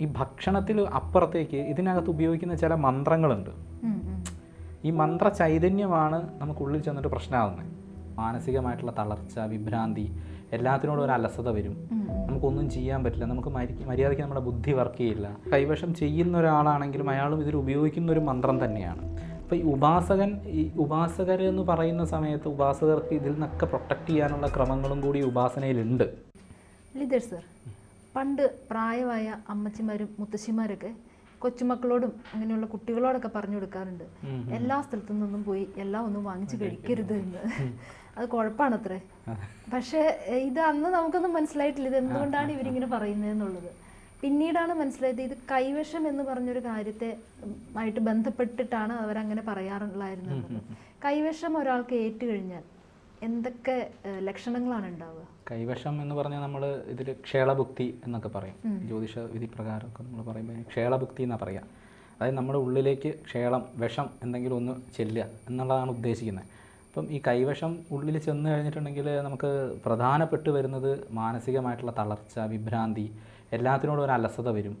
ഈ ഭക്ഷണത്തിൽ അപ്പുറത്തേക്ക് ഇതിനകത്ത് ഉപയോഗിക്കുന്ന ചില മന്ത്രങ്ങളുണ്ട്. ഈ മന്ത്ര ചൈതന്യമാണ് നമുക്കുള്ളിൽ ചെന്നിട്ട് പ്രശ്നമാകുന്നത് മാനസികമായിട്ടുള്ള തളർച്ച വിഭ്രാന്തി എല്ലാത്തിനോടും ഒരു അലസത വരും. നമുക്കൊന്നും ചെയ്യാൻ പറ്റില്ല. നമുക്ക് മരി- മര്യാദയ്ക്ക് നമ്മുടെ ബുദ്ധി വർക്ക് ചെയ്യില്ല. കൈവശം ചെയ്യുന്ന ഒരാളാണെങ്കിലും അയാളും ഇതിൽ ഉപയോഗിക്കുന്ന ഒരു മന്ത്രം തന്നെയാണ്. അപ്പോൾ ഈ ഉപാസകൻ ഈ ഉപാസകർ എന്ന് പറയുന്ന സമയത്ത് ഉപാസകർക്ക് ഇതിൽ നിന്നൊക്കെ പ്രൊട്ടക്റ്റ് ചെയ്യാനുള്ള ക്രമങ്ങളും കൂടി ഉപാസനയിലുണ്ട്. ലീഡർ സർ പണ്ട് പ്രായമായ അമ്മച്ചിമാരും മുത്തശ്ശിമാരൊക്കെ കൊച്ചുമക്കളോടും അങ്ങനെയുള്ള കുട്ടികളോടൊക്കെ പറഞ്ഞു കൊടുക്കാറുണ്ട്. എല്ലാ സ്ഥലത്തു നിന്നും പോയി എല്ലാം ഒന്നും വാങ്ങിച്ചു കഴിക്കരുത് എന്ന്. അത് കുഴപ്പമാണ് അത്രേ പക്ഷേ ഇത് അന്ന് നമുക്കൊന്നും മനസ്സിലായിട്ടില്ല. ഇത് എന്തുകൊണ്ടാണ് ഇവരിങ്ങനെ പറയുന്നതെന്നുള്ളത് പിന്നീടാണ് മനസ്സിലായത് ഇത് കൈവശം എന്ന് പറഞ്ഞൊരു കാര്യത്തെ ആയിട്ട് ബന്ധപ്പെട്ടിട്ടാണ് അവരങ്ങനെ പറയാറുള്ളായിരുന്നത്. കൈവശം ഒരാൾക്ക് ഏറ്റുകഴിഞ്ഞാൽ എന്തൊക്കെ ലക്ഷണങ്ങളാണ് ഉണ്ടാവുക? കൈവശം എന്ന് പറഞ്ഞാൽ നമ്മൾ ഇതിൽ ക്ഷേളഭുക്തി എന്നൊക്കെ പറയും. ജ്യോതിഷ വിധി പ്രകാരമൊക്കെ നമ്മൾ പറയുമ്പോൾ ക്ഷേളഭുക്തി എന്നാണ് പറയുക. അതായത് നമ്മുടെ ഉള്ളിലേക്ക് ക്ഷേളം വിഷം എന്തെങ്കിലും ഒന്ന് ചെല്ലുക എന്നുള്ളതാണ് ഉദ്ദേശിക്കുന്നത്. അപ്പം ഈ കൈവശം ഉള്ളിൽ ചെന്ന് കഴിഞ്ഞിട്ടുണ്ടെങ്കിൽ നമുക്ക് പ്രധാനപ്പെട്ട് വരുന്നത് മാനസികമായിട്ടുള്ള തളർച്ച വിഭ്രാന്തി എല്ലാത്തിനോടും ഒരു അലസത വരും.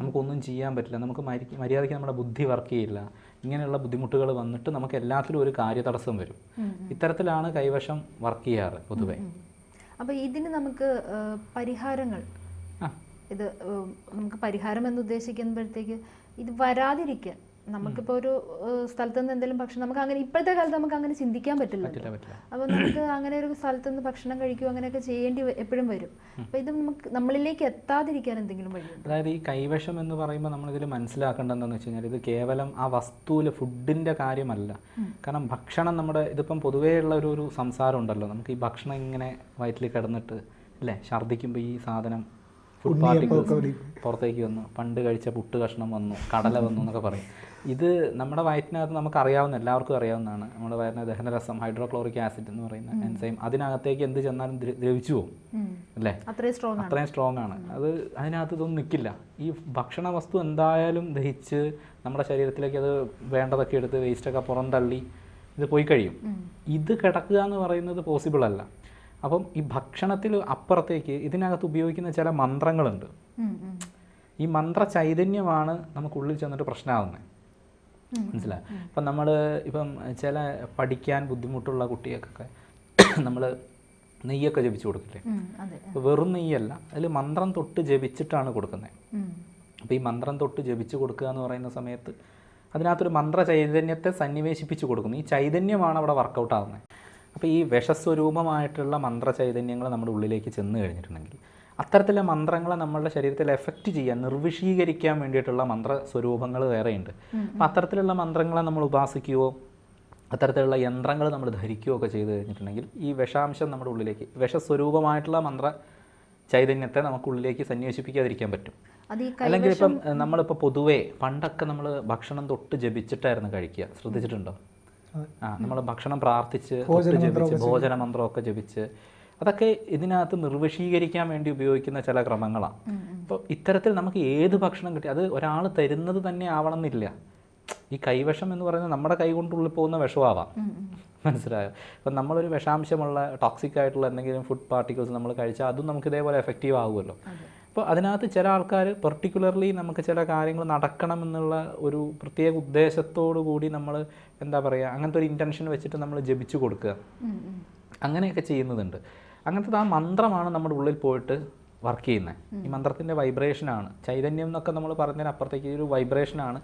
നമുക്കൊന്നും ചെയ്യാൻ പറ്റില്ല. നമുക്ക് മരിക്ക് മര്യാദയ്ക്ക് നമ്മുടെ ബുദ്ധി വർക്ക് ചെയ്യില്ല. ഇങ്ങനെയുള്ള ബുദ്ധിമുട്ടുകൾ വന്നിട്ട് നമുക്ക് എല്ലാത്തിലും ഒരു കാര്യതടസ്സം വരും. ഇത്തരത്തിലാണ് കൈവശം വർക്ക് ചെയ്യാറ് പൊതുവേ. അപ്പോൾ ഇതിന് നമുക്ക് പരിഹാരങ്ങൾ. ഇത് നമുക്ക് പരിഹാരം എന്ന് ഉദ്ദേശിക്കുമ്പോഴത്തേക്ക് ഇത് വരാതിരിക്കാൻ നമുക്കിപ്പോൾ ഒരു സ്ഥലത്ത് നിന്ന് എന്തെങ്കിലും ഭക്ഷണം നമുക്ക് അങ്ങനെ ഇപ്പോഴത്തെ കാലത്ത് നമുക്ക് അങ്ങനെ ചിന്തിക്കാൻ പറ്റില്ല അപ്പോൾ നമുക്ക് അങ്ങനെ ഒരു സ്ഥലത്ത് നിന്ന് ഭക്ഷണം കഴിക്കുക അങ്ങനെയൊക്കെ ചെയ്യേണ്ടി എപ്പോഴും വരും. അപ്പോൾ ഇത് നമുക്ക് നമ്മളിലേക്ക് എത്താതിരിക്കാൻ എന്തെങ്കിലും വഴി അതായത് ഈ കൈവശം എന്ന് പറയുമ്പോൾ നമ്മളിതിൽ മനസ്സിലാക്കേണ്ടത് എന്താണെന്ന് വെച്ച് കഴിഞ്ഞാൽ ഇത് കേവലം ആ വസ്തുവിൽ ഫുഡിന്റെ കാര്യമല്ല. കാരണം ഭക്ഷണം നമ്മുടെ ഇതിപ്പം പൊതുവേ ഉള്ള ഒരു ഒരു സംസാരം ഉണ്ടല്ലോ. നമുക്ക് ഈ ഭക്ഷണം ഇങ്ങനെ വയറ്റിൽ കിടന്നിട്ട് അല്ലേ? ഛർദ്ദിക്കുമ്പോൾ ഈ സാധനം ഫുഡ് പാർട്ടിക്കിൾസ് പുറത്തേക്ക് വന്നു. പണ്ട് കഴിച്ച പുട്ട് കഷ്ണം വന്നു. കടല വന്നു എന്നൊക്കെ പറയും. ഇത് നമ്മുടെ വയറ്റിനകത്ത് നമുക്ക് അറിയാവുന്ന എല്ലാവർക്കും അറിയാവുന്നതാണ്. നമ്മുടെ വയറിന് ദഹനരസം ഹൈഡ്രോക്ലോറിക് ആസിഡ് എന്ന് പറയുന്ന എൻസൈം അതിനകത്തേക്ക് എന്ത് ചെന്നാലും ദ്രവിച്ചു പോകും. അല്ലേ? അത്രയും സ്ട്രോങ് ആണ്. അത്രയും സ്ട്രോങ് ആണ്. അത് അതിനകത്ത് ഇതൊന്നും നിൽക്കില്ല ഈ ഭക്ഷണ വസ്തു എന്തായാലും ദഹിച്ച് നമ്മുടെ ശരീരത്തിലേക്ക് അത് വേണ്ടതൊക്കെ എടുത്ത് വേസ്റ്റൊക്കെ പുറന്തള്ളി ഇത് പോയി കഴിയും. ഇത് കിടക്കുക എന്ന് പറയുന്നത് പോസിബിൾ അല്ല. അപ്പം ഈ ഭക്ഷണത്തിൽ അപ്പുറത്തേക്ക് ഇതിനകത്ത് ഉപയോഗിക്കുന്ന ചില മന്ത്രങ്ങളുണ്ട്. ഈ മന്ത്ര ചൈതന്യമാണ് നമുക്കുള്ളിൽ ചെന്നിട്ട് പ്രശ്നമാകുന്നത് മനസ്സിലായി? ഇപ്പം നമ്മൾ ഇപ്പം ചില പഠിക്കാൻ ബുദ്ധിമുട്ടുള്ള കുട്ടികൾക്കൊക്കെ നമ്മൾ നെയ്യൊക്കെ ജപിച്ചു കൊടുക്കില്ലേ? വെറും നെയ്യല്ല അതിൽ മന്ത്രം തൊട്ട് ജപിച്ചിട്ടാണ് കൊടുക്കുന്നത്. അപ്പോൾ ഈ മന്ത്രം തൊട്ട് ജപിച്ചു കൊടുക്കുക എന്ന് പറയുന്ന സമയത്ത് അതിനകത്തൊരു മന്ത്ര ചൈതന്യത്തെ സന്നിവേശിപ്പിച്ചു കൊടുക്കുന്നു. ഈ ചൈതന്യമാണ് അവിടെ വർക്കൗട്ട് ആകുന്നത് അപ്പോൾ ഈ വിഷസ്വരൂപമായിട്ടുള്ള മന്ത്ര ചൈതന്യങ്ങൾ നമ്മുടെ ഉള്ളിലേക്ക് ചെന്ന് കഴിഞ്ഞിട്ടുണ്ടെങ്കിൽ അത്തരത്തിലുള്ള മന്ത്രങ്ങളെ നമ്മളുടെ ശരീരത്തിൽ എഫക്റ്റ് ചെയ്യാൻ നിർവിശീകരിക്കാൻ വേണ്ടിയിട്ടുള്ള മന്ത്ര സ്വരൂപങ്ങൾ വേറെയുണ്ട്. അപ്പം അത്തരത്തിലുള്ള മന്ത്രങ്ങളെ നമ്മൾ ഉപാസിക്കുകയോ അത്തരത്തിലുള്ള യന്ത്രങ്ങൾ നമ്മൾ ധരിക്കുകയോ ഒക്കെ ചെയ്ത് കഴിഞ്ഞിട്ടുണ്ടെങ്കിൽ ഈ വിഷാംശം നമ്മുടെ ഉള്ളിലേക്ക് വിഷസ്വരൂപമായിട്ടുള്ള മന്ത്ര ചൈതന്യത്തെ നമുക്ക് ഉള്ളിലേക്ക് സന്നിവേശിപ്പിക്കാതിരിക്കാൻ പറ്റും. അല്ലെങ്കിൽ ഇപ്പം നമ്മളിപ്പോൾ പൊതുവേ പണ്ടൊക്കെ നമ്മൾ ഭക്ഷണം തൊട്ട് ജപിച്ചിട്ടായിരുന്നു കഴിക്കുക. ശ്രദ്ധിച്ചിട്ടുണ്ടോ? ആ നമ്മൾ ഭക്ഷണം പ്രാർത്ഥിച്ച് തൊട്ട് ജപിച്ച് ഭോജന മന്ത്രമൊക്കെ ജപിച്ച് അതൊക്കെ ഇതിനകത്ത് നിർവശീകരിക്കാൻ വേണ്ടി ഉപയോഗിക്കുന്ന ചില ക്രമങ്ങളാണ്. അപ്പോൾ ഇത്തരത്തിൽ നമുക്ക് ഏത് ഭക്ഷണം കിട്ടി? അത് ഒരാൾ തരുന്നത് തന്നെ ആവണം എന്നില്ല ഈ കൈവശം എന്ന് പറയുന്നത് നമ്മുടെ കൈ കൊണ്ടുള്ളിൽ പോകുന്ന വിഷമാവാം. മനസ്സിലായോ? അപ്പം നമ്മളൊരു വിഷാംശമുള്ള ടോക്സിക് ആയിട്ടുള്ള എന്തെങ്കിലും ഫുഡ് പാർട്ടിക്കിൾസ് നമ്മൾ കഴിച്ചാൽ അതും നമുക്ക് ഇതേപോലെ എഫക്റ്റീവ് ആകുമല്ലോ അപ്പോൾ അതിനകത്ത് ചില ആൾക്കാർ പെർട്ടിക്കുലർലി നമുക്ക് ചില കാര്യങ്ങൾ നടക്കണം എന്നുള്ള ഒരു പ്രത്യേക ഉദ്ദേശത്തോടു കൂടി നമ്മൾ എന്താ പറയുക അങ്ങനത്തെ ഒരു ഇന്റൻഷൻ വെച്ചിട്ട് നമ്മൾ ജപിച്ചു കൊടുക്കുക. അങ്ങനെയൊക്കെ ചെയ്യുന്നതുണ്ട് അങ്ങനത്തെ ആ മന്ത്രമാണ് നമ്മുടെ ഉള്ളിൽ പോയിട്ട് വർക്ക് ചെയ്യുന്നത് ഈ മന്ത്രത്തിന്റെ വൈബ്രേഷനാണ് ചൈതന്യം എന്നൊക്കെ നമ്മൾ പറഞ്ഞതിന് അപ്പുറത്തേക്ക് ഒരു വൈബ്രേഷനാണ്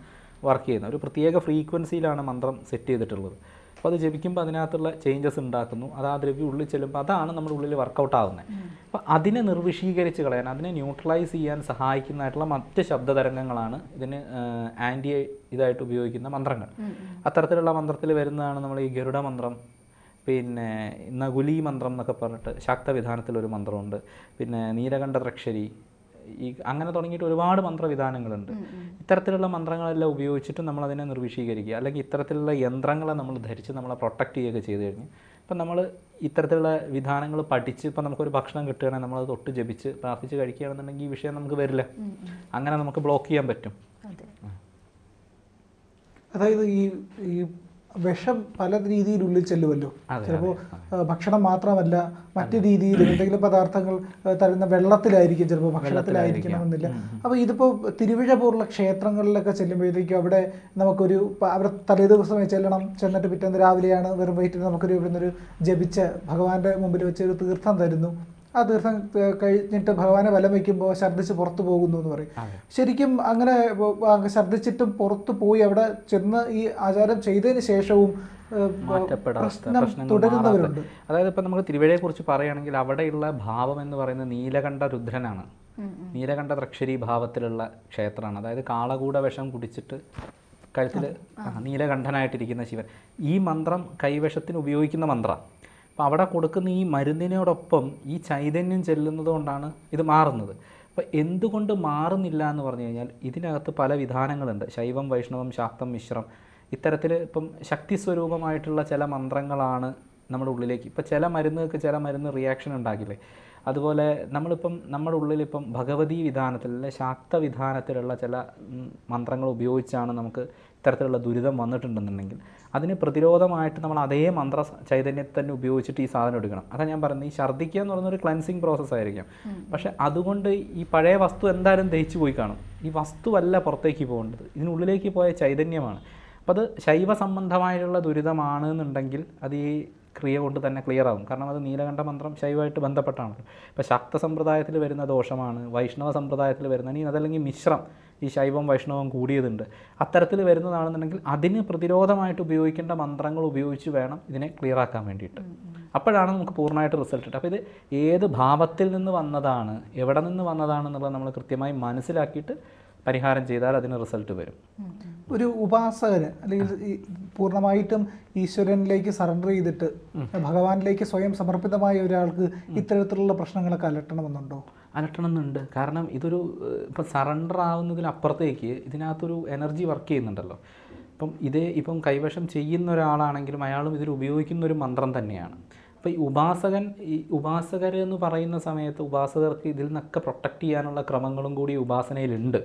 വർക്ക് ചെയ്യുന്നത്. ഒരു പ്രത്യേക ഫ്രീക്വൻസിയിലാണ് മന്ത്രം സെറ്റ് ചെയ്തിട്ടുള്ളത്. അപ്പോൾ അത് ജപിക്കുമ്പോൾ അതിനകത്തുള്ള ചേഞ്ചസ് ഉണ്ടാക്കുന്നു. അത് ആ ദ്രവ്യം ഉള്ളിൽ ചെല്ലുമ്പോൾ അതാണ് നമ്മുടെ ഉള്ളിൽ വർക്കൗട്ട് ആകുന്നത് അപ്പോൾ അതിനെ നിർവിഷീകരിച്ച് കളയാൻ അതിനെ ന്യൂട്രലൈസ് ചെയ്യാൻ സഹായിക്കുന്നതായിട്ടുള്ള മറ്റ് ശബ്ദ തരംഗങ്ങളാണ് ഇതിന് ആന്റി ഇതായിട്ട് ഉപയോഗിക്കുന്ന മന്ത്രങ്ങൾ. അത്തരത്തിലുള്ള മന്ത്രത്തിൽ വരുന്നതാണ് നമ്മൾ ഈ ഗരുഡ മന്ത്രം പിന്നെ നകുലി മന്ത്രം എന്നൊക്കെ പറഞ്ഞിട്ട് ശാക്തവിധാനത്തിലൊരു മന്ത്രമുണ്ട്. പിന്നെ നീലകണ്ഠദ്രക്ഷരി ഈ അങ്ങനെ തുടങ്ങിയിട്ട് ഒരുപാട് മന്ത്രവിധാനങ്ങളുണ്ട്. ഇത്തരത്തിലുള്ള മന്ത്രങ്ങളെല്ലാം ഉപയോഗിച്ചിട്ട് നമ്മൾ അതിനെ നിർവിഷീകരിക്കുക അല്ലെങ്കിൽ ഇത്തരത്തിലുള്ള യന്ത്രങ്ങളെ നമ്മൾ ധരിച്ച് നമ്മളെ പ്രൊട്ടക്റ്റ് ചെയ്യുകയൊക്കെ ചെയ്തു കഴിഞ്ഞ് ഇപ്പം നമ്മൾ ഇത്തരത്തിലുള്ള വിധാനങ്ങൾ പഠിച്ച് ഇപ്പം നമുക്കൊരു ഭക്ഷണം കിട്ടുകയാണെങ്കിൽ നമ്മളത് തൊട്ട് ജപിച്ച് പ്രാർത്ഥിച്ച് കഴിക്കുകയാണെന്നുണ്ടെങ്കിൽ ഈ വിഷയം നമുക്ക് വരില്ല. അങ്ങനെ നമുക്ക് ബ്ലോക്ക് ചെയ്യാൻ പറ്റും. അതായത് ഈ ഈ വിഷം പല രീതിയിൽ ഉള്ളിൽ ചെല്ലുമല്ലോ ചിലപ്പോൾ ഭക്ഷണം മാത്രമല്ല മറ്റു രീതിയിൽ എന്തെങ്കിലും പദാർത്ഥങ്ങൾ തരുന്ന വെള്ളത്തിലായിരിക്കും ചിലപ്പോൾ ഭക്ഷണത്തിലായിരിക്കണമെന്നില്ല അപ്പോൾ ഇതിപ്പോ തിരുവിഴ പോലുള്ള ക്ഷേത്രങ്ങളിലൊക്കെ ചെല്ലുമ്പോഴത്തേക്കും അവിടെ നമുക്കൊരു അവിടെ തലേ ദിവസമേ ചെല്ലണം ചെന്നിട്ട് പിറ്റേന്ന് രാവിലെയാണ് വെറും വൈകിട്ട് നമുക്കൊരു ഇവിടുന്ന് ഒരു ജപിച്ച് ഭഗവാന്റെ മുമ്പിൽ വെച്ച് ഒരു തീർത്ഥം തരുന്നു. ആ തീർത്ഥം കഴിഞ്ഞിട്ട് ഭഗവാനെ വലം വയ്ക്കുമ്പോൾ ഛർദ്ദിച്ച് പുറത്തു പോകുന്നു എന്ന് പറയും. ശരിക്കും അങ്ങനെ ഛർദ്ദിച്ചിട്ടും പുറത്തു പോയി അവിടെ ചെന്ന് ഈ ആചാരം ചെയ്തതിന് ശേഷവും തുടരുന്നവരുണ്ട്. അതായത് ഇപ്പം നമുക്ക് തിരുവഴയെ കുറിച്ച് പറയുകയാണെങ്കിൽ അവിടെയുള്ള ഭാവം എന്ന് പറയുന്നത് നീലകണ്ഠ രുദ്രനാണ്. നീലകണ്ഠ ദ്രക്ഷരി ഭാവത്തിലുള്ള ക്ഷേത്രമാണ്. അതായത് കാളകൂട വിഷം കുടിച്ചിട്ട് കഴുത്തിൽ നീലകണ്ഠനായിട്ടിരിക്കുന്ന ശിവൻ. ഈ മന്ത്രം കൈവശത്തിന് ഉപയോഗിക്കുന്ന മന്ത്രം. അപ്പോൾ അവിടെ കൊടുക്കുന്ന ഈ മരുന്നിനോടൊപ്പം ഈ ചൈതന്യം ചെല്ലുന്നത് കൊണ്ടാണ് ഇത് മാറുന്നത്. അപ്പോൾ എന്തുകൊണ്ട് മാറുന്നില്ല എന്ന് പറഞ്ഞു കഴിഞ്ഞാൽ ഇതിനകത്ത് പല വിധാനങ്ങളുണ്ട്. ശൈവം വൈഷ്ണവം ശാക്തം മിശ്രം. ഇത്തരത്തിൽ ഇപ്പം ശക്തി സ്വരൂപമായിട്ടുള്ള ചില മന്ത്രങ്ങളാണ് നമ്മുടെ ഉള്ളിലേക്ക്. ഇപ്പം ചില മരുന്നുകൾക്ക് ചില മരുന്ന് റിയാക്ഷൻ ഉണ്ടാക്കില്ലേ അതുപോലെ നമ്മളിപ്പം നമ്മുടെ ഉള്ളിലിപ്പം ഭഗവതി വിധാനത്തിൽ അല്ലെ ശാക്ത വിധാനത്തിലുള്ള ചില മന്ത്രങ്ങൾ ഉപയോഗിച്ചാണ് നമുക്ക് ഇത്തരത്തിലുള്ള ദുരിതം വന്നിട്ടുണ്ടെന്നുണ്ടെങ്കിൽ അതിന് പ്രതിരോധമായിട്ട് നമ്മൾ അതേ മന്ത്ര ചൈതന്യത്തെ തന്നെ ഉപയോഗിച്ചിട്ട് ഈ സാധനം എടുക്കണം. അതാണ് ഞാൻ പറയുന്നത് ഈ ഛർദ്ദിക്കുക എന്ന് പറയുന്ന ഒരു ക്ലൻസിങ് പ്രോസസ്സ് ആയിരിക്കും പക്ഷെ അതുകൊണ്ട് ഈ പഴയ വസ്തു എന്തായാലും ദഹിച്ചു പോയി കാണും. ഈ വസ്തുവല്ല പുറത്തേക്ക് പോകേണ്ടത്. ഇതിനുള്ളിലേക്ക് പോയ ചൈതന്യമാണ്. അപ്പോൾ അത് ശൈവ സംബന്ധമായിട്ടുള്ള ദുരിതമാണ് എന്നുണ്ടെങ്കിൽ അത് ഈ ക്രിയ കൊണ്ട് തന്നെ ക്ലിയർ ആകും കാരണം അത് നീലകണ്ഠ മന്ത്രം ശൈവമായിട്ട് ബന്ധപ്പെട്ടാണല്ലോ. ഇപ്പോൾ ശക്ത സമ്പ്രദായത്തിൽ വരുന്ന ദോഷമാണ്. വൈഷ്ണവ സമ്പ്രദായത്തിൽ വരുന്ന ഇനി അതല്ലെങ്കിൽ മിശ്രം ഈ ശൈവം വൈഷ്ണവം കൂടിയതുണ്ട്. അത്തരത്തിൽ വരുന്നതാണെന്നുണ്ടെങ്കിൽ അതിന് പ്രതിരോധമായിട്ട് ഉപയോഗിക്കേണ്ട മന്ത്രങ്ങൾ ഉപയോഗിച്ച് വേണം ഇതിനെ ക്ലിയർ ആക്കാൻ വേണ്ടിയിട്ട്. അപ്പോഴാണ് നമുക്ക് പൂർണമായിട്ട് റിസൾട്ട് കിട്ടുക. അപ്പോൾ ഇത് ഏത് ഭാവത്തിൽ നിന്ന് വന്നതാണ് എവിടെ നിന്ന് വന്നതാണെന്നുള്ളത് നമ്മൾ കൃത്യമായി മനസ്സിലാക്കിയിട്ട് പരിഹാരം ചെയ്താൽ അതിന് റിസൾട്ട് വരും. ഒരു ഉപാസകന് അല്ലെങ്കിൽ പൂർണമായിട്ടും ഈശ്വരനിലേക്ക് സറണ്ടർ ചെയ്തിട്ട് ഭഗവാനിലേക്ക് സ്വയം സമർപ്പിതമായ ഒരാൾക്ക് ഇത്തരത്തിലുള്ള പ്രശ്നങ്ങളൊക്കെ അലട്ടണമെന്നുണ്ടോ? അലട്ടണമെന്നുണ്ട്. കാരണം ഇതൊരു ഇപ്പം സറണ്ടർ ആവുന്നതിനപ്പുറത്തേക്ക് ഇതിനകത്തൊരു എനർജി വർക്ക് ചെയ്യുന്നുണ്ടല്ലോ. ഇപ്പം ഇതേ ഇപ്പം കൈവശം ചെയ്യുന്ന ഒരാളാണെങ്കിലും അയാളും ഇതിൽ ഉപയോഗിക്കുന്ന ഒരു മന്ത്രം തന്നെയാണ്. അപ്പോൾ ഈ ഉപാസകൻ ഈ ഉപാസകർ എന്ന് പറയുന്ന സമയത്ത് ഉപാസകർക്ക് ഇതിൽ നിന്നൊക്കെ പ്രൊട്ടക്റ്റ് ചെയ്യാനുള്ള ക്രമങ്ങളും കൂടി ഉപാസനയിലുണ്ട്.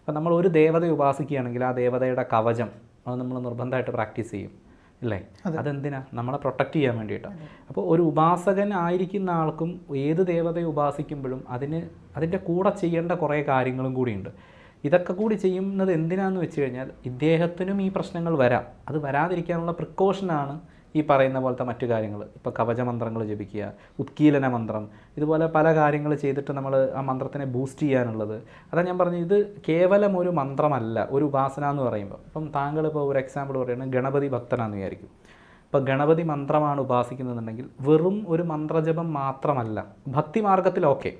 അപ്പം നമ്മൾ ഒരു ദേവതയെ ഉപാസിക്കുകയാണെങ്കിൽ ആ ദേവതയുടെ കവചം അത് നമ്മൾ നിർബന്ധമായിട്ട് പ്രാക്ടീസ് ചെയ്യും. ഇല്ലേ അതെന്തിനാ? നമ്മളെ പ്രൊട്ടക്റ്റ് ചെയ്യാൻ വേണ്ടിയിട്ടാണ് അപ്പോൾ ഒരു ഉപാസകൻ ആയിരിക്കുന്ന ആൾക്കും ഏത് ദേവതയെ ഉപാസിക്കുമ്പോഴും അതിന് അതിന്റെ കൂടെ ചെയ്യേണ്ട കുറേ കാര്യങ്ങളും കൂടിയുണ്ട്. ഇതൊക്കെ കൂടി ചെയ്യുന്നത് എന്തിനാന്ന് വെച്ച് കഴിഞ്ഞാൽ ഇദ്ദേഹത്തിനും ഈ പ്രശ്നങ്ങൾ വരാം. അത് വരാതിരിക്കാനുള്ള പ്രിക്കോഷനാണ് ഈ പറയുന്ന പോലത്തെ മറ്റു കാര്യങ്ങൾ. ഇപ്പോൾ കവചമന്ത്രങ്ങൾ ജപിക്കുക ഉത്കീലന മന്ത്രം ഇതുപോലെ പല കാര്യങ്ങൾ ചെയ്തിട്ട് നമ്മൾ ആ മന്ത്രത്തിനെ ബൂസ്റ്റ് ചെയ്യാനുള്ളത്. അതാ ഞാൻ പറഞ്ഞു ഇത് കേവലം ഒരു മന്ത്രമല്ല ഒരു ഉപാസന എന്ന് പറയുമ്പോൾ ഇപ്പം താങ്കൾ ഇപ്പോൾ ഒരു എക്സാമ്പിൾ പറയുന്നത് ഗണപതി ഭക്തനാന്ന് വിചാരിക്കും. ഇപ്പോൾ ഗണപതി മന്ത്രമാണ് ഉപാസിക്കുന്നതെന്നുണ്ടെങ്കിൽ വെറും ഒരു മന്ത്രജപം മാത്രമല്ല ഭക്തി മാർഗത്തിൽ ഓക്കെ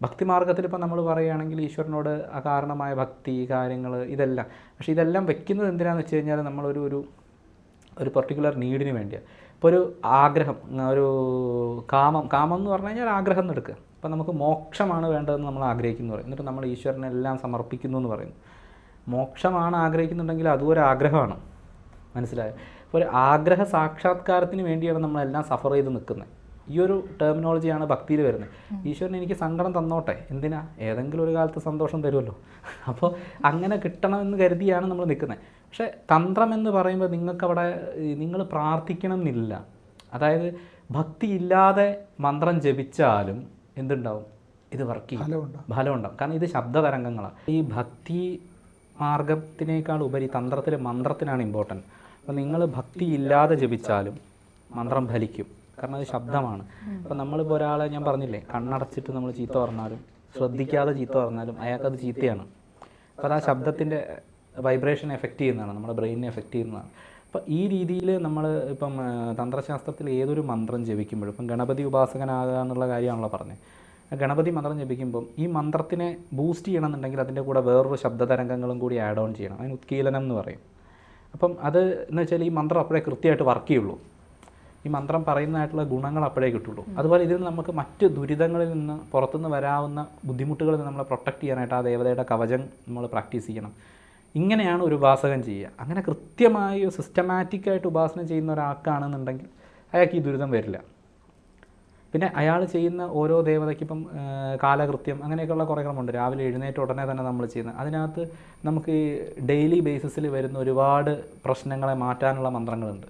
ഭക്തി മാർഗത്തിൽ ഇപ്പം നമ്മൾ പറയുകയാണെങ്കിൽ ഈശ്വരനോട് അകാരണമായ ഭക്തി കാര്യങ്ങൾ ഇതെല്ലാം. പക്ഷേ ഇതെല്ലാം വെക്കുന്നത് എന്തിനാണെന്ന് വെച്ച് കഴിഞ്ഞാൽ നമ്മളൊരു ഒരു ഒരു പെർട്ടിക്കുലർ നീഡിന് വേണ്ടിയാണ് ഇപ്പോൾ ഒരു ആഗ്രഹം ഒരു കാമം കാമം എന്ന് പറഞ്ഞു കഴിഞ്ഞാൽ ആഗ്രഹം എന്ന് എടുക്കുക. അപ്പോൾ നമുക്ക് മോക്ഷമാണ് വേണ്ടതെന്ന് നമ്മൾ ആഗ്രഹിക്കുന്നു പറയും. എന്നിട്ട് നമ്മൾ ഈശ്വരനെല്ലാം സമർപ്പിക്കുന്നു എന്ന് പറയുന്നു മോക്ഷമാണ് ആഗ്രഹിക്കുന്നുണ്ടെങ്കിൽ അതും ഒരു ആഗ്രഹമാണ്. മനസ്സിലായോ? അപ്പോൾ ഒരു ആഗ്രഹ സാക്ഷാത്കാരത്തിന് വേണ്ടിയാണ് നമ്മളെല്ലാം സഫർ ചെയ്ത് നിൽക്കുന്നത്. ഈ ഒരു ടെർമിനോളജിയാണ് ഭക്തിയിൽ വരുന്നത്. ഈശ്വരൻ എനിക്ക് സങ്കടം തന്നോട്ടെ? എന്തിനാ? ഏതെങ്കിലും ഒരു കാലത്ത് സന്തോഷം തരുമല്ലോ. അപ്പോൾ അങ്ങനെ കിട്ടണമെന്ന് കരുതിയാണ് നമ്മൾ നിൽക്കുന്നത്. പക്ഷേ തന്ത്രം എന്ന് പറയുമ്പോൾ നിങ്ങൾക്ക് അവിടെ നിങ്ങൾ പ്രാർത്ഥിക്കണം എന്നില്ല അതായത് ഭക്തി ഇല്ലാതെ മന്ത്രം ജപിച്ചാലും എന്തുണ്ടാവും? ഇത് വർക്ക് ചെയ്യും. ഫലം ഫലമുണ്ടാവും. കാരണം ഇത് ശബ്ദതരംഗങ്ങളാണ് ഈ ഭക്തി മാർഗത്തിനേക്കാൾ ഉപരി തന്ത്രത്തിൽ മന്ത്രത്തിനാണ് ഇമ്പോർട്ടന്റ് അപ്പോൾ നിങ്ങൾ ഭക്തി ഇല്ലാതെ ജപിച്ചാലും മന്ത്രം ഫലിക്കും. കാരണം അത് ശബ്ദമാണ്. അപ്പോൾ നമ്മളിപ്പോൾ ഒരാളെ ഞാൻ പറഞ്ഞില്ലേ കണ്ണടച്ചിട്ട് നമ്മൾ ചീത്ത പറഞ്ഞാലും ശ്രദ്ധിക്കാതെ ചീത്ത പറഞ്ഞാലും അയാൾക്കത് ചീത്തയാണ്. അപ്പോൾ അത് ആ ശബ്ദത്തിന്റെ വൈബ്രേഷൻ എഫക്റ്റ് ചെയ്യുന്നതാണ് നമ്മുടെ ബ്രെയിനിനെ എഫക്റ്റ് ചെയ്യുന്നതാണ്. അപ്പോൾ ഈ രീതിയിൽ നമ്മൾ ഇപ്പം തന്ത്രശാസ്ത്രത്തിൽ ഏതൊരു മന്ത്രം ജപിക്കുമ്പോഴും ഇപ്പം ഗണപതി ഉപാസകനാകുക എന്നുള്ള കാര്യമാണല്ലോ പറഞ്ഞത് ഗണപതി മന്ത്രം ജപിക്കുമ്പം ഈ മന്ത്രത്തിനെ ബൂസ്റ്റ് ചെയ്യണമെന്നുണ്ടെങ്കിൽ അതിന്റെ കൂടെ വേറൊരു ശബ്ദതരംഗങ്ങളും കൂടി ആഡ് ഓൺ ചെയ്യണം. അതിന് ഉത്കീലനം എന്ന് പറയും. അപ്പം അത് എന്ന് വെച്ചാൽ ഈ മന്ത്രം അപ്പോഴേ കൃത്യമായിട്ട് വർക്ക് ചെയ്യുള്ളൂ. ഈ മന്ത്രം പറയുന്നതായിട്ടുള്ള ഗുണങ്ങൾ അപ്പോഴേ കിട്ടുള്ളൂ. അതുപോലെ ഇതിൽ നമുക്ക് മറ്റ് ദുരിതങ്ങളിൽ നിന്ന് പുറത്തുനിന്ന് വരാവുന്ന ബുദ്ധിമുട്ടുകളിൽ നിന്ന് നമ്മളെ പ്രൊട്ടക്റ്റ് ചെയ്യാനായിട്ട് ആ ദേവതയുടെ കവചം നമ്മൾ പ്രാക്ടീസ് ചെയ്യണം. ഇങ്ങനെയാണ് ഒരു ഉപാസകൻ ചെയ്യുക. അങ്ങനെ കൃത്യമായി സിസ്റ്റമാറ്റിക്കായിട്ട് ഉപാസന ചെയ്യുന്ന ഒരാൾക്കാണെന്നുണ്ടെങ്കിൽ അയാൾക്ക് ഈ ദുരിതം വരില്ല. പിന്നെ അയാൾ ചെയ്യുന്ന ഓരോ ദേവതയ്ക്കിപ്പം കാലകൃത്യം അങ്ങനെയൊക്കെയുള്ള കുറേ ക്രമമുണ്ട് രാവിലെ എഴുന്നേറ്റ് ഉടനെ തന്നെ നമ്മൾ ചെയ്യുന്നത് അതിനകത്ത് നമുക്ക് ഈ ഡെയിലി ബേസിസിൽ വരുന്ന ഒരുപാട് പ്രശ്നങ്ങളെ മാറ്റാനുള്ള മന്ത്രങ്ങളുണ്ട്.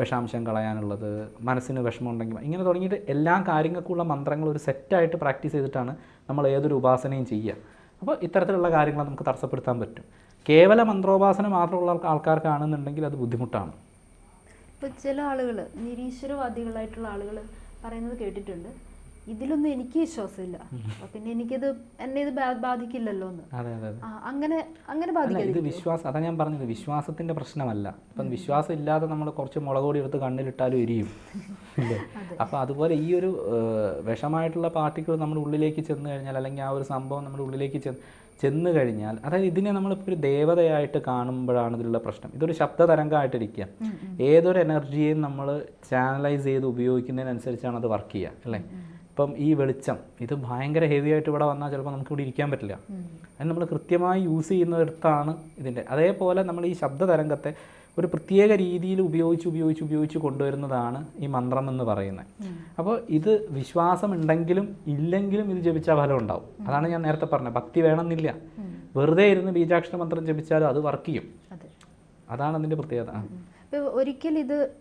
വിഷാംശം കളയാനുള്ളത് മനസ്സിന് വിഷമമുണ്ടെങ്കിൽ ഇങ്ങനെ തുടങ്ങിയിട്ട് എല്ലാ കാര്യങ്ങൾക്കുള്ള മന്ത്രങ്ങൾ ഒരു സെറ്റായിട്ട് പ്രാക്ടീസ് ചെയ്തിട്ടാണ് നമ്മൾ ഏതൊരു ഉപാസനയും ചെയ്യുക. അപ്പോൾ ഇത്തരത്തിലുള്ള കാര്യങ്ങൾ നമുക്ക് തടസ്സപ്പെടുത്താൻ പറ്റും. കേവല മന്ത്രോപാസന മാത്രമുള്ള ആൾക്കാർക്കാണെന്നുണ്ടെങ്കിൽ അത് ബുദ്ധിമുട്ടാണ്. ഇപ്പൊ ചില ആളുകൾ നിരീശ്വരവാദികളായിട്ടുള്ള ആളുകൾ പറയുന്നത് കേട്ടിട്ടുണ്ട്. ഇതിലൊന്നും എനിക്ക് വിശ്വാസമില്ല. അപ്പൊ പിന്നെ എനിക്കിത് എന്നെ ഇത് ബാധിക്കില്ലല്ലോ എന്ന്. അങ്ങനെ അങ്ങനെ ബാധിക്കില്ല ഇത് വിശ്വാസം അതാ ഞാൻ പറഞ്ഞത്. വിശ്വാസത്തിന്റെ പ്രശ്നമല്ല. ഇപ്പം വിശ്വാസം ഇല്ലാതെ നമ്മൾ കുറച്ച് മുളക് പൊടി എടുത്ത് കണ്ണിലിട്ടാലും എരിയും. ഇല്ലേ അപ്പോൾ അതുപോലെ ഈ ഒരു വിഷമായിട്ടുള്ള പാർട്ടിക്കിൾ നമ്മുടെ ഉള്ളിലേക്ക് ചെന്ന് കഴിഞ്ഞാൽ അല്ലെങ്കിൽ ആ ഒരു സംഭവം നമ്മുടെ ഉള്ളിലേക്ക് ചെന്ന് ചെന്ന് കഴിഞ്ഞാൽ അതായത് ഇതിനെ നമ്മളിപ്പോൾ ഒരു ദേവതയായിട്ട് കാണുമ്പോഴാണ് ഇതിലുള്ള പ്രശ്നം. ഇതൊരു ശബ്ദ തരംഗമായിട്ടിരിക്കുക ഏതൊരു എനർജിയെയും നമ്മൾ ചാനലൈസ് ചെയ്ത് ഉപയോഗിക്കുന്നതിനനുസരിച്ചാണ് അത് വർക്ക് ചെയ്യുക അല്ലേ? ഇപ്പം ഈ വെളിച്ചം ഇത് ഭയങ്കര ഹെവി ആയിട്ട് ഇവിടെ വന്നാൽ ചിലപ്പോൾ നമുക്ക് ഇവിടെ ഇരിക്കാൻ പറ്റില്ല. അതിന് നമ്മൾ കൃത്യമായി യൂസ് ചെയ്യുന്നിടത്താണ് ഇതിന്റെ. അതേപോലെ നമ്മൾ ഈ ശബ്ദ തരംഗത്തെ ഒരു പ്രത്യേക രീതിയിൽ ഉപയോഗിച്ച് ഉപയോഗിച്ച് ഉപയോഗിച്ച് കൊണ്ടുവരുന്നതാണ് ഈ മന്ത്രം എന്ന് പറയുന്നത്. അപ്പോൾ ഇത് വിശ്വാസം ഉണ്ടെങ്കിലും ഇല്ലെങ്കിലും ഇത് ജപിച്ചാൽ ഫലം ഉണ്ടാവും. അതാണ് ഞാൻ നേരത്തെ പറഞ്ഞത്. ഭക്തി വേണമെന്നില്ല. വെറുതെ ഇരുന്ന് ബീജാക്ഷര മന്ത്രം ജപിച്ചാലും അത് വർക്ക് ചെയ്യും. അതെ. അതാണ് അതിന്റെ പ്രത്യേകത. ഒരിക്കൽ ഇത്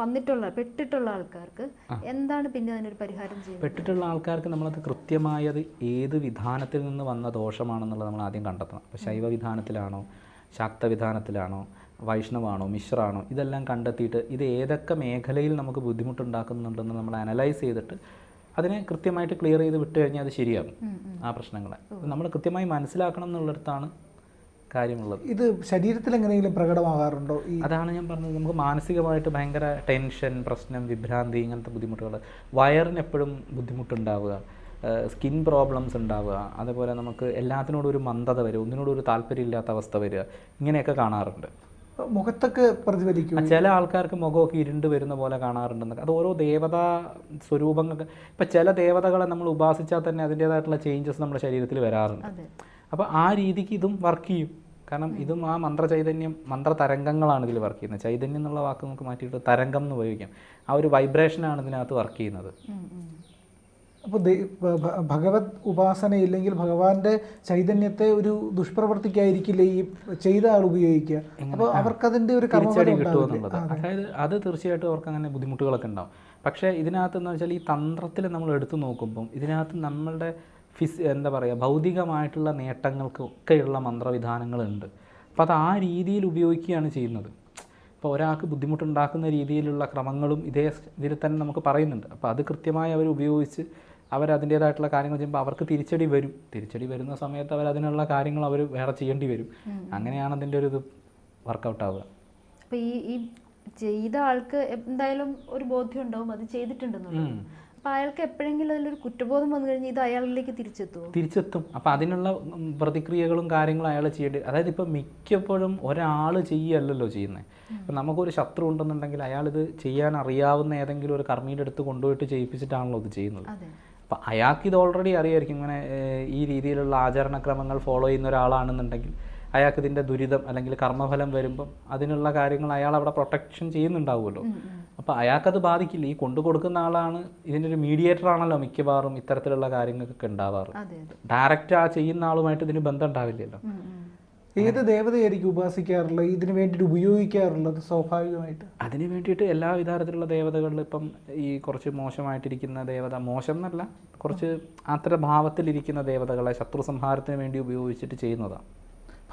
വന്നിട്ടുള്ള പെട്ടിട്ടുള്ള ആൾക്കാർക്ക് എന്താണ് പിന്നെ അതിനൊരു പരിഹാരം ചെയ്യുന്നത്? പെട്ടിട്ടുള്ള ആൾക്കാർക്ക് നമ്മളത് കൃത്യമായത് ഏത് വിധാനത്തിൽ നിന്ന് വന്ന ദോഷമാണെന്നുള്ളത് നമ്മൾ ആദ്യം കണ്ടെത്തണം. അപ്പോൾ ശൈവ വിധാനത്തിലാണോ ശാക്ത വിധാനത്തിലാണോ വൈഷ്ണവാണോ മിശ്രാണോ ഇതെല്ലാം കണ്ടെത്തിയിട്ട് ഇത് ഏതൊക്കെ മേഖലയിൽ നമുക്ക് ബുദ്ധിമുട്ടുണ്ടാക്കുന്നുണ്ടെന്ന് നമ്മൾ അനലൈസ് ചെയ്തിട്ട് അതിനെ കൃത്യമായിട്ട് ക്ലിയർ ചെയ്ത് വിട്ട് കഴിഞ്ഞാൽ അത് ശരിയാകും ആ പ്രശ്നങ്ങളെ. നമ്മൾ കൃത്യമായി മനസ്സിലാക്കണം എന്നുള്ളിടത്താണ് കാര്യമുള്ളത്. ഇത് ശരീരത്തിൽ എങ്ങനെയെങ്കിലും പ്രകടമാകാറുണ്ടോ? അതാണ് ഞാൻ പറഞ്ഞത്. നമുക്ക് മാനസികമായിട്ട് ഭയങ്കര ടെൻഷൻ പ്രശ്നം വിഭ്രാന്തി ഇങ്ങനത്തെ ബുദ്ധിമുട്ടുകൾ. വയറിന് എപ്പോഴും ബുദ്ധിമുട്ടുണ്ടാവുക. സ്കിൻ പ്രോബ്ലംസ് ഉണ്ടാവുക. അതേപോലെ നമുക്ക് എല്ലാത്തിനോടും ഒരു മന്ദത വരും ഒന്നിനോടും ഒരു താല്പര്യമില്ലാത്ത അവസ്ഥ വരിക. ഇങ്ങനെയൊക്കെ കാണാറുണ്ട്. മുഖത്തൊക്കെ പ്രതിഫലിക്കും ചില ആൾക്കാർക്ക് മുഖമൊക്കെ ഇരുണ്ട് വരുന്ന പോലെ കാണാറുണ്ടെന്നൊക്കെ. അത് ഓരോ ദേവതാ സ്വരൂപങ്ങൾക്ക് ഇപ്പം ചില ദേവതകളെ നമ്മൾ ഉപാസിച്ചാൽ തന്നെ അതിന്റേതായിട്ടുള്ള ചേഞ്ചസ് നമ്മുടെ ശരീരത്തിൽ വരാറുണ്ട്. അപ്പോൾ ആ രീതിക്ക് ഇതും വർക്ക് ചെയ്യും. കാരണം ഇതും ആ മന്ത്ര ചൈതന്യം മന്ത്ര തരംഗങ്ങളാണ് ഇതിൽ വർക്ക് ചെയ്യുന്നത്. ചൈതന്യം എന്നുള്ള വാക്ക് നമുക്ക് മാറ്റിയിട്ട് തരംഗം എന്ന് ഉപയോഗിക്കാം. ആ ഒരു വൈബ്രേഷനാണ് ഇതിനകത്ത് വർക്ക് ചെയ്യുന്നത്. അപ്പോൾ ഭഗവത് ഉപാസന ഇല്ലെങ്കിൽ ഭഗവാന്റെ ചൈതന്യത്തെ ഒരു ദുഷ്പ്രവർത്തിക്കായിരിക്കില്ല ഈ ചെയ്ത ആൾ ഉപയോഗിക്കുക. അപ്പോൾ അവർക്കതിന്റെ ഒരു തിരിച്ചടി കിട്ടുമെന്നുള്ളത് കിട്ടുമോ അതായത് അത് തീർച്ചയായിട്ടും അവർക്ക് അങ്ങനെ ബുദ്ധിമുട്ടുകളൊക്കെ ഉണ്ടാവും. പക്ഷേ ഇതിനകത്ത് എന്ന് വെച്ചാൽ ഈ തന്ത്രത്തിൽ നമ്മൾ എടുത്തു നോക്കുമ്പം ഇതിനകത്ത് നമ്മളുടെ ഫിസ് എന്താ പറയുക ഭൗതികമായിട്ടുള്ള നേട്ടങ്ങൾക്ക് ഒക്കെയുള്ള മന്ത്രവിധാനങ്ങളുണ്ട്. അപ്പോൾ അത് ആ രീതിയിൽ ഉപയോഗിക്കുകയാണ് ചെയ്യുന്നത്. അപ്പോൾ ഒരാൾക്ക് ബുദ്ധിമുട്ടുണ്ടാക്കുന്ന രീതിയിലുള്ള ക്രമങ്ങളും ഇതേ ഇതിൽ തന്നെ നമുക്ക് പറയുന്നുണ്ട്. അപ്പോൾ അത് കൃത്യമായി അവർ ഉപയോഗിച്ച് അവർ അതിന്റേതായിട്ടുള്ള കാര്യങ്ങൾ ചെയ്യുമ്പോൾ അവർക്ക് തിരിച്ചടി വരും. തിരിച്ചടി വരുന്ന സമയത്ത് അവർ അതിനുള്ള കാര്യങ്ങൾ അവർ വേറെ ചെയ്യേണ്ടി വരും. അങ്ങനെയാണ് അതിന്റെ ഒരു ഇത് വർക്കൗട്ട് ആവുക. അപ്പോൾ ഈ ഈ ചെയ്ത ആൾക്ക് എന്തായാലും ഒരു ബോധ്യം ഉണ്ടാവും. അത് ചെയ്തിട്ടുണ്ടെന്നുള്ളത്. അപ്പൊ അയാൾക്ക് എപ്പോഴെങ്കിലും അതിലൊരു കുറ്റബോധം വന്നു കഴിഞ്ഞാൽ ഇത് അയാളിലേക്ക് തിരിച്ചെത്തുമോ തിരിച്ചെത്തും. അപ്പം അതിനുള്ള പ്രതിക്രിയകളും കാര്യങ്ങളും അയാൾ ചെയ്യേണ്ടി അതായത് ഇപ്പം മിക്കപ്പോഴും ഒരാൾ ചെയ്യല്ലല്ലോ ചെയ്യുന്നത് ഇപ്പം നമുക്കൊരു ശത്രു ഉണ്ടെന്നുണ്ടെങ്കിൽ അയാൾ ഇത് ചെയ്യാൻ അറിയാവുന്ന ഏതെങ്കിലും ഒരു കർമ്മിയുടെ അടുത്ത് കൊണ്ടുപോയിട്ട് ചെയ്യിപ്പിച്ചിട്ടാണല്ലോ ഇത് ചെയ്യുന്നത്. അപ്പം അയാൾക്ക് ഇത് ഓൾറെഡി അറിയായിരിക്കും. ഇങ്ങനെ ഈ രീതിയിലുള്ള ആചരണക്രമങ്ങൾ ഫോളോ ചെയ്യുന്ന ഒരാളാണെന്നുണ്ടെങ്കിൽ അയാൾക്ക് ഇതിന്റെ ദുരിതം അല്ലെങ്കിൽ കർമ്മഫലം വരുമ്പം അതിനുള്ള കാര്യങ്ങൾ അയാൾ അവിടെ പ്രൊട്ടക്ഷൻ ചെയ്യുന്നുണ്ടാവുമല്ലോ. അപ്പോൾ അയാൾക്കത് ബാധിക്കില്ല. ഈ കൊണ്ടു കൊടുക്കുന്ന ആളാണ് ഇതിന്റെ ഒരു മീഡിയേറ്റർ ആണല്ലോ മിക്കവാറും ഇത്തരത്തിലുള്ള കാര്യങ്ങൾക്കൊക്കെ ഉണ്ടാവാറ്. ഡയറക്റ്റ് ആ ചെയ്യുന്ന ആളുമായിട്ട് ഇതിന് ബന്ധം ഉണ്ടാവില്ലല്ലോ. ഏത് ദേവതയായിരിക്കും ഉപാസിക്കാറുള്ളത് ഇതിനു വേണ്ടിയിട്ട് ഉപയോഗിക്കാറുള്ളത് സ്വാഭാവികമായിട്ട്? അതിന് വേണ്ടിയിട്ട് എല്ലാ വിധത്തിലുള്ള ദേവതകളിൽ ഇപ്പം ഈ കുറച്ച് മോശമായിട്ടിരിക്കുന്ന ദേവത മോശം എന്നല്ല കുറച്ച് അത്ര ഭാവത്തിലിരിക്കുന്ന ദേവതകളെ ശത്രു സംഹാരത്തിന് വേണ്ടി ഉപയോഗിച്ചിട്ട് ചെയ്യുന്നതാണ്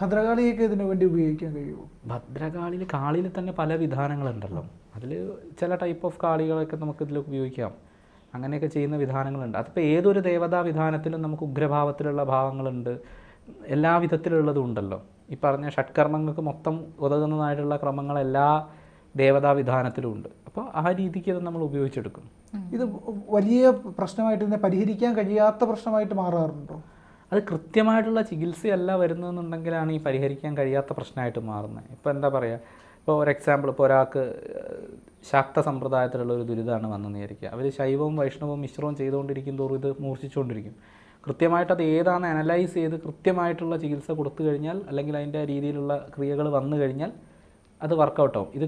ഭദ്രകാളിയൊക്കെ ഇതിനു വേണ്ടി ഉപയോഗിക്കാൻ കഴിയുമോ? ഭദ്രകാളിയിൽ കാളിയിൽ തന്നെ പല വിധാനങ്ങളുണ്ടല്ലോ. അതിൽ ചില ടൈപ്പ് ഓഫ് കാളികളൊക്കെ നമുക്ക് ഇതിൽ ഉപയോഗിക്കാം. അങ്ങനെയൊക്കെ ചെയ്യുന്ന വിധാനങ്ങളുണ്ട്. അതിപ്പോൾ ഏതൊരു ദേവതാ വിധാനത്തിലും നമുക്ക് ഉഗ്രഭാവത്തിലുള്ള ഭാവങ്ങളുണ്ട്. എല്ലാ വിധത്തിലുള്ളതും ഉണ്ടല്ലോ. ഈ പറഞ്ഞ ഷഡ്കർമ്മങ്ങൾക്ക് മൊത്തം ഉതകുന്നതായിട്ടുള്ള ക്രമങ്ങൾ എല്ലാ ദേവതാ വിധാനത്തിലും ഉണ്ട്. അപ്പോൾ ആ രീതിക്ക് അത് നമ്മൾ ഉപയോഗിച്ചെടുക്കും. ഇത് വലിയ പ്രശ്നമായിട്ട് ഇതിനെ പരിഹരിക്കാൻ കഴിയാത്ത പ്രശ്നമായിട്ട് മാറാറുണ്ടോ? അത് കൃത്യമായിട്ടുള്ള ചികിത്സയല്ല വരുന്നതെന്നുണ്ടെങ്കിലാണ് ഈ പരിഹരിക്കാൻ കഴിയാത്ത പ്രശ്നമായിട്ട് മാറുന്നത്. ഇപ്പോൾ എന്താ പറയുക ഇപ്പോൾ ഒരു എക്സാമ്പിൾ ഇപ്പോൾ ഒരാൾക്ക് ശാക്ത സമ്പ്രദായത്തിലുള്ള ഒരു ദുരിതമാണ് വന്നെന്ന് വിചാരിക്കുക അവർ ശൈവവും വൈഷ്ണവവും മിശ്രവും ചെയ്തുകൊണ്ടിരിക്കും തോറും ഇത് മൂർച്ഛിച്ചുകൊണ്ടിരിക്കും. കൃത്യമായിട്ട് അത് ഏതാണ് അനലൈസ് ചെയ്ത് കൃത്യമായിട്ടുള്ള ചികിത്സ കൊടുത്തു കഴിഞ്ഞാൽ അല്ലെങ്കിൽ അതിന്റെ രീതിയിലുള്ള ക്രിയകൾ വന്നു കഴിഞ്ഞാൽ അത് വർക്കൗട്ട് ആവും. ഇത്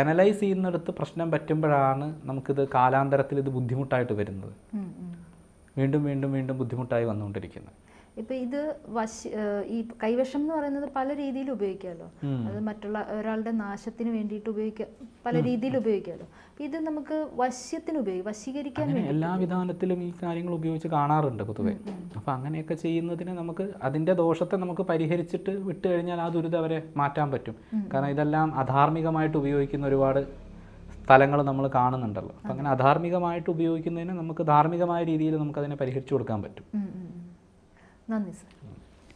അനലൈസ് ചെയ്യുന്നിടത്ത് പ്രശ്നം പറ്റുമ്പോഴാണ് നമുക്കിത് കാലാന്തരത്തിൽ ഇത് ബുദ്ധിമുട്ടായിട്ട് വരുന്നത്. വീണ്ടും വീണ്ടും വീണ്ടും ബുദ്ധിമുട്ടായി വന്നുകൊണ്ടിരിക്കുന്നത്. ഇപ്പൊ ഇത് വശ ഈ കൈവശം എന്ന് പറയുന്നത് പല രീതിയിൽ ഉപയോഗിക്കാമല്ലോ അത് മറ്റുള്ള ഒരാളുടെ നാശത്തിന് വേണ്ടിയിട്ട് ഉപയോഗിക്കാം പല രീതിയിൽ ഉപയോഗിക്കാമല്ലോ അപ്പൊ ഇത് നമുക്ക് വശ്യത്തിന് ഉപയോഗിക്കും വശീകരിക്കാൻ എല്ലാ വിധാനത്തിലും ഈ കാര്യങ്ങൾ ഉപയോഗിച്ച് കാണാറുണ്ട് പൊതുവേ. അപ്പോൾ അങ്ങനെയൊക്കെ ചെയ്യുന്നതിന് നമുക്ക് അതിന്റെ ദോഷത്തെ നമുക്ക് പരിഹരിച്ചിട്ട് വിട്ടു കഴിഞ്ഞാൽ ആ ദുരിതം അവരെ മാറ്റാൻ പറ്റും. കാരണം ഇതെല്ലാം അധാർമികമായിട്ട് ഉപയോഗിക്കുന്ന ഒരുപാട് സ്ഥലങ്ങൾ നമ്മൾ കാണുന്നുണ്ടല്ലോ. അപ്പം അങ്ങനെ അധാർമികമായിട്ട് ഉപയോഗിക്കുന്നതിന് നമുക്ക് ധാർമ്മികമായ രീതിയിൽ നമുക്ക് അതിനെ പരിഹരിച്ചു കൊടുക്കാൻ പറ്റും. 何です？